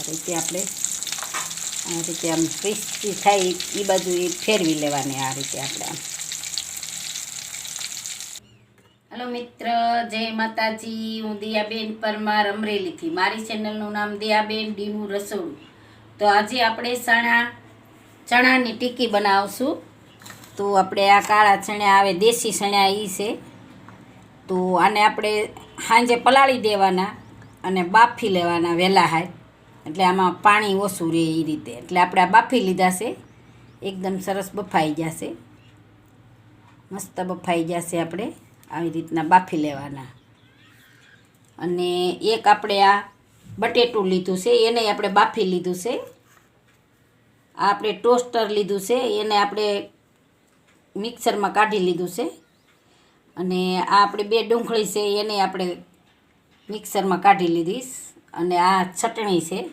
આ રીતે આપણે આ રીતે આમ ક્રિસ્પી થાય એ બાજુ એ ફેરવી લેવાની આ રીતે આપણે આમ. હલો મિત્ર, જય માતાજી. હું દિયાબેન પરમાર અમરેલીથી. મારી ચેનલનું નામ દિયાબેન ડીનું રસોડું. તો આજે આપણે ચણા, ચણાની ટીકી બનાવશું. તો આપણે આ કાળા ચણા આવે, દેશી ચણા એ છે. તો આને આપણે સાંજે પલાળી દેવાના અને બાફી લેવાના વહેલા હાય. એટલે આમાં પાણી ઓછું રહે એ રીતે. એટલે આપણે આ બાફી લીધા છે. એકદમ સરસ બફાઈ જશે. મસ્ત બફાઈ જશે આપણે. આવી રીતના બાફી લેવાના. અને એક આપણે આ બટેટું લીધું છે, એને આપણે બાફી લીધું છે. આ આપણે ટોસ્ટર લીધું છે, એને આપણે મિક્સરમાં કાઢી લીધું છે. અને આ આપણે બે ડુંગળી છે, એને આપણે મિક્સરમાં કાઢી લીધીશ. અને આ ચટણી છે.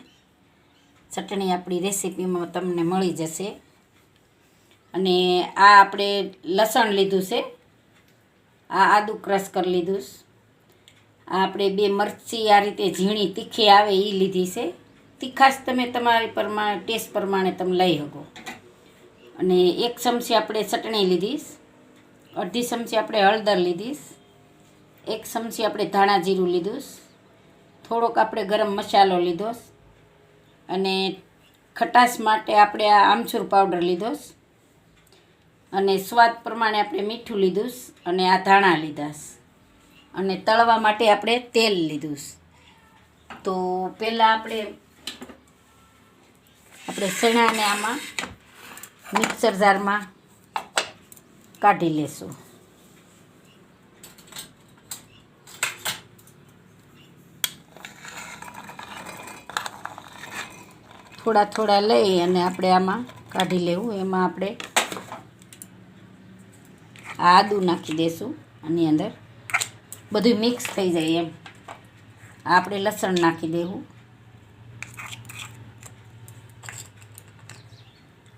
ચટણી આપણી રેસીપીમાં તમને મળી જશે. અને આ આપણે લસણ લીધું છે. આ આદુ ક્રશ કરી લીધું આ આપણે બે મરચી આ રીતે ઝીણી તીખી આવે એ લીધી છે. તીખાશ તમે તમારી પ્રમાણે ટેસ્ટ પ્રમાણે તમે લઈ શકો. અને એક ચમચી આપણે ચટણી લીધીશ અડધી ચમચી આપણે હળદર લીધીશ એક ચમચી આપણે ધાણા જીરું લીધું. થોડોક આપણે ગરમ મસાલો લીધો અને ખટાશ માટે આપણે આ આમચૂર પાવડર લીધો અને સ્વાદ પ્રમાણે આપણે મીઠું લીધું અને આ ધાણા લીધા અને તળવા માટે આપણે તેલ લીધું તો પહેલાં આપણે આપણે ચણાને આમાં મિક્સર જારમાં કાઢી લેશું. થોડા થોડા લઈ અને આપણે આમાં કાઢી લેવું. એમાં આપણે આદું નાખી દઈશું આની અંદર. બધું મિક્સ થઈ જાય એમ. આપણે લસણ નાખી દેવું.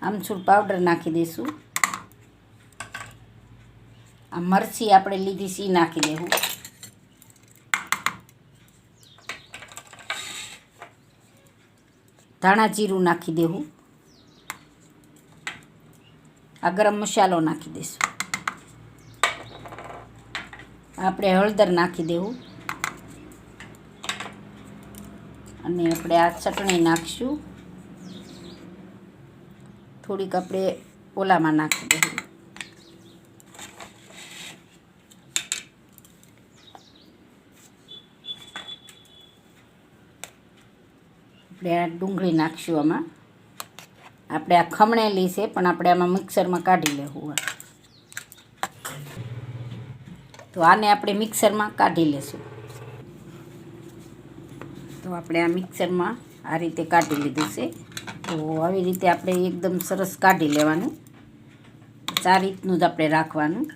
આમચૂર પાવડર નાખી દઈશું આ મરચી આપણે લીધી સી નાખી દેવું. ધાણા જીરું નાખી દેવું. આ ગરમ મસાલો નાખી દઈશું આપણે હળદર નાખી દેવું. અને આપણે આ ચટણી નાખીશું. થોડીક આપણે ઓલામાં નાખી દેવું. આપણે આ ડુંગળી નાખશું આમાં. આપણે આ ખમણેલી છે, પણ આપણે આમાં મિક્સરમાં કાઢી લેવું હોય. તો આને આપણે મિક્સરમાં કાઢી લેશું. તો આપણે આ મિક્સરમાં આ રીતે કાઢી લીધું છે. તો આવી રીતે આપણે એકદમ સરસ કાઢી લેવાનું. આ રીતનું જ આપણે રાખવાનું.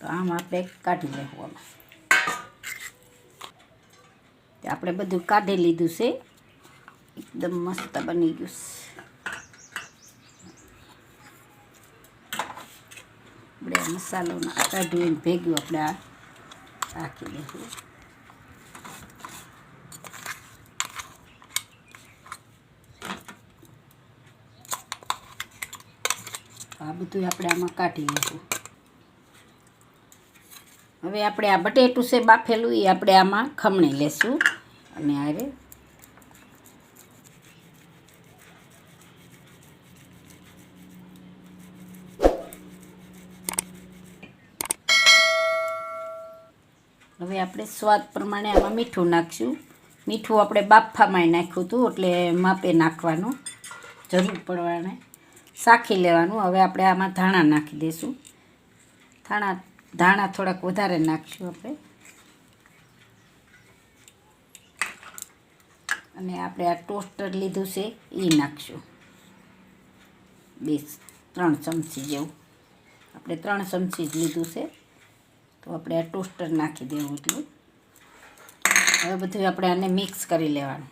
તો આમ આપણે કાઢી લેવું આમાં. આપણે બધું કાઢી લીધું છે. એકદમ મસ્ત બની ગયું છે. આપણે મસાલો કાઢીને ભેગ્યું આપણે આ રાખી દઈશું. આ બધું આપણે આમાં કાઢી લઈશું. હવે આપણે આ બટેટું છે બાફેલું, એ આપણે આમાં ખમણી લેશું. અને આરે હવે આપણે સ્વાદ પ્રમાણે આમાં મીઠું નાખશું. મીઠું આપણે બાફામાં નાખ્યું હતું, એટલે માપે નાખવાનું, જરૂર પડવાને. શાખી લેવાનું. હવે આપણે આમાં ધાણા નાખી દઈશું ધાણા ધાણા થોડાક વધારે નાખશું આપણે. અને આપણે આ ટોસ્ટર લીધું છે એ નાખશું. બે, ત્રણ ચમચી જેવું. આપણે ત્રણ ચમચી જ લીધું છે, તો આપણે આ ટોસ્ટર નાખી દેવું એટલું. હવે બધું આપણે આને મિક્સ કરી લેવાનું.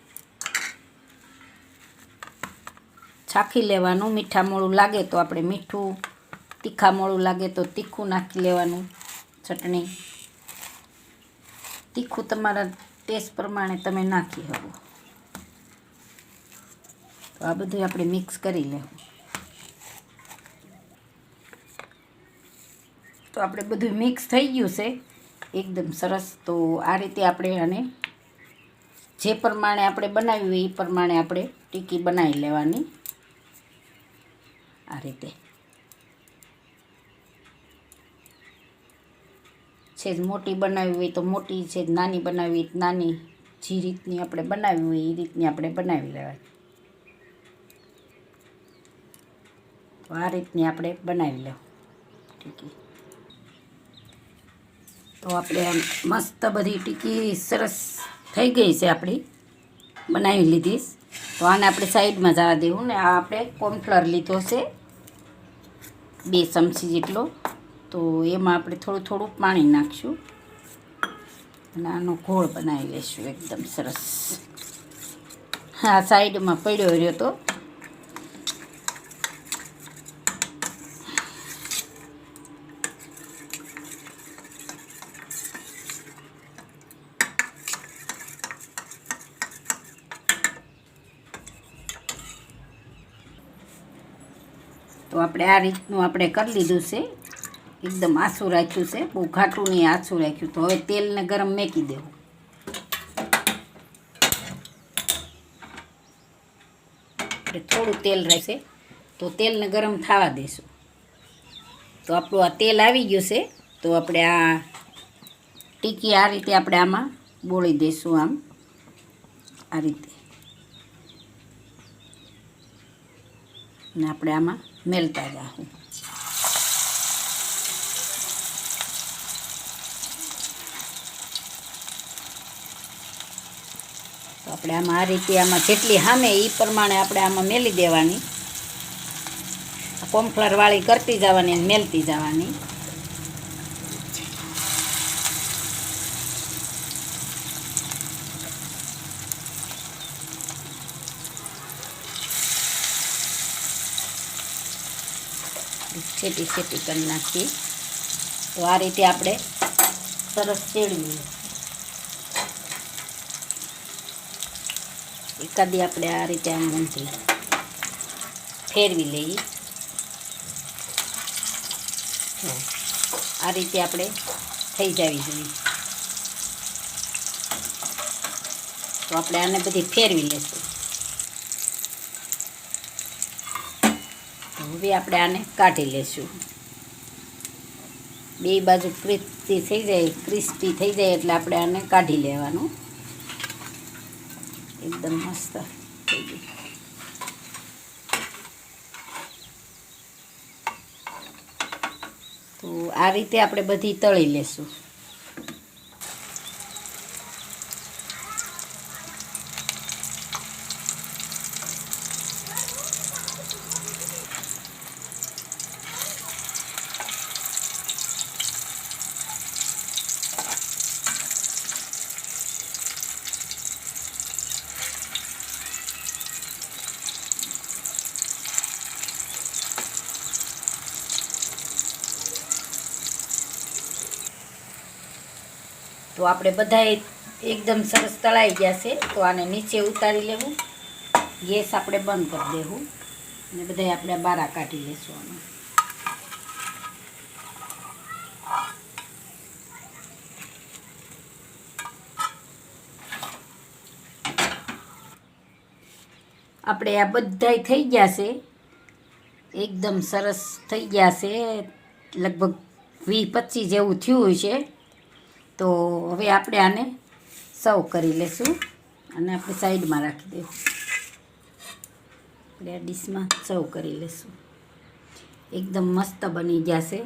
છાખી લેવાનું મીઠા મોળું લાગે તો આપણે મીઠું તીખા મોળું લાગે તો તીખું નાખી લેવાનું ચટણી. તીખું તમારા ટેસ્ટ પ્રમાણે તમે નાખી શકો. તો આ બધું આપણે મિક્સ કરી લેવું. તો આપણે બધું મિક્સ થઈ ગયું છે. એકદમ સરસ. તો આ રીતે આપણે આને જે પ્રમાણે આપણે બનાવ્યું એ પ્રમાણે આપણે ટીકી બનાવી લેવાની. આ રીતે. છે જ મોટી બનાવી હોય તો મોટી છે જ નાની બનાવી હોય નાની. જે રીતની આપણે બનાવી હોય એ રીતની આપણે બનાવી લેવાની તો આ રીતની આપણે બનાવી લેવું. ટીકી. તો આપણે મસ્ત બધી ટીકી સરસ થઈ ગઈ છે આપણી. બનાવી લીધી તો આને આપણે સાઈડમાં જવા દેવું ને આ આપણે કોર્નફ્લર લીધો છે. બે ચમચી જેટલો. તો એમાં આપણે થોડું થોડું પાણી નાખશું. અને આનો ઘોળ બનાવી લઈશું, એકદમ સરસ. હા, સાઈડમાં પડ્યો રહ્યો તો. તો આપણે આ રીતનું આપણે કરી લીધું છે. એકદમ આછું રાખ્યું છે, બહુ ઘાટું નહીં, આછું રાખ્યું. તો હવે તેલને ગરમ મેકી દેવું. આપણે થોડું તેલ રહેશે. તો તેલને ગરમ થવા દેશું. તો આપણું આ તેલ આવી ગયું છે, તો આપણે આ ટીકી આ રીતે આપણે આમાં બોળી દઈશું આમ. આ રીતે. ને આપણે આમાં મેલતા જાઉં આપણે આમાં આ રીતે આમાં જેટલી હામે એ પ્રમાણે આપણે આમાં મેલી દેવાની. કોમ્ફ્લર વાળી કરતી જવાની અને મેલતી જવાની. છેટી છેટી કરી નાખીએ તો આ રીતે આપણે સરસ ચેડવીએ એકાદી આપણે આ રીતે આમ ઊંધી ફેરવી લઈએ. આ રીતે આપણે થઈ જવી જોઈએ. તો આપણે આને બધી ફેરવી તો હવે આપણે આને કાઢી લેશું. બે બાજુ ક્રિસ્પી થઈ જાય ક્રિસ્પી થઈ જાય એટલે આપણે આને કાઢી લેવાનું. એકદમ મસ્ત થઈ ગયું તો આ રીતે આપણે બધી તળી લેશું તો આપણે બધાએ એકદમ સરસ તળાઈ ગયા છે. તો આને નીચે ઉતારી લેવું. ગેસ આપણે બંધ કરી દેવું. અને બધાએ આપણે બારા કાઢી લેશું આમાં. આપણે આ બધાય થઈ ગયા છે. એકદમ સરસ થઈ ગયા છે. લગભગ વીસ પચીસ જેવું થયું છે તો હવે આપણે આને સર્વ કરી લેશું અને આપણે સાઈડમાં રાખી દઈશું આપણે આ ડીશમાં સર્વ કરી લેશું. એકદમ મસ્ત બની જશે.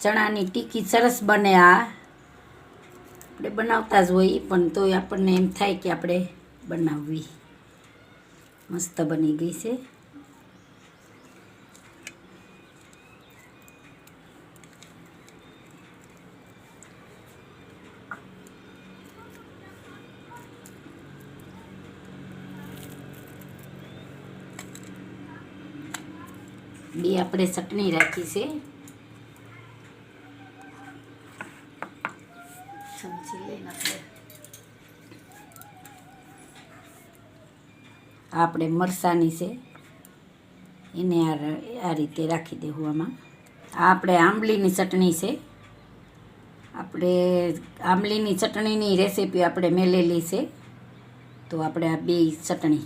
ચણાની ટીકી સરસ બને આ. આપણે બનાવતા જ હોઈએ પણ તોય આપણને એમ થાય કે આપણે બનાવવી. મસ્ત બની ગઈ છે. બે આપણે ચટણી રાખી છે. આપણે મરસાની છે. એને આ રીતે રાખી દેવું આમાં. આપણે આંબલીની ચટણી છે. આપણે આંબલીની ચટણીની રેસીપી આપણે મેલેલી છે. તો આપણે આ બે ચટણી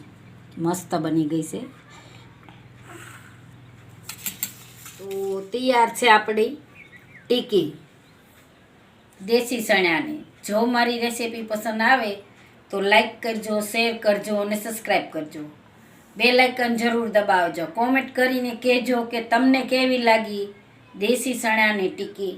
મસ્ત બની ગઈ છે. તો તૈયાર છે આપણી ટીકી. દેશી ચણાની. જો મારી રેસીપી પસંદ આવે તો લાઈક કરજો શેર કરજો અને સબસ્ક્રાઈબ કરજો. બે લાઇકન જરૂર દબાવજો. કોમેન્ટ કરીને કહેજો કે તમને કેવી લાગી દેશી ચણાની ટીકી.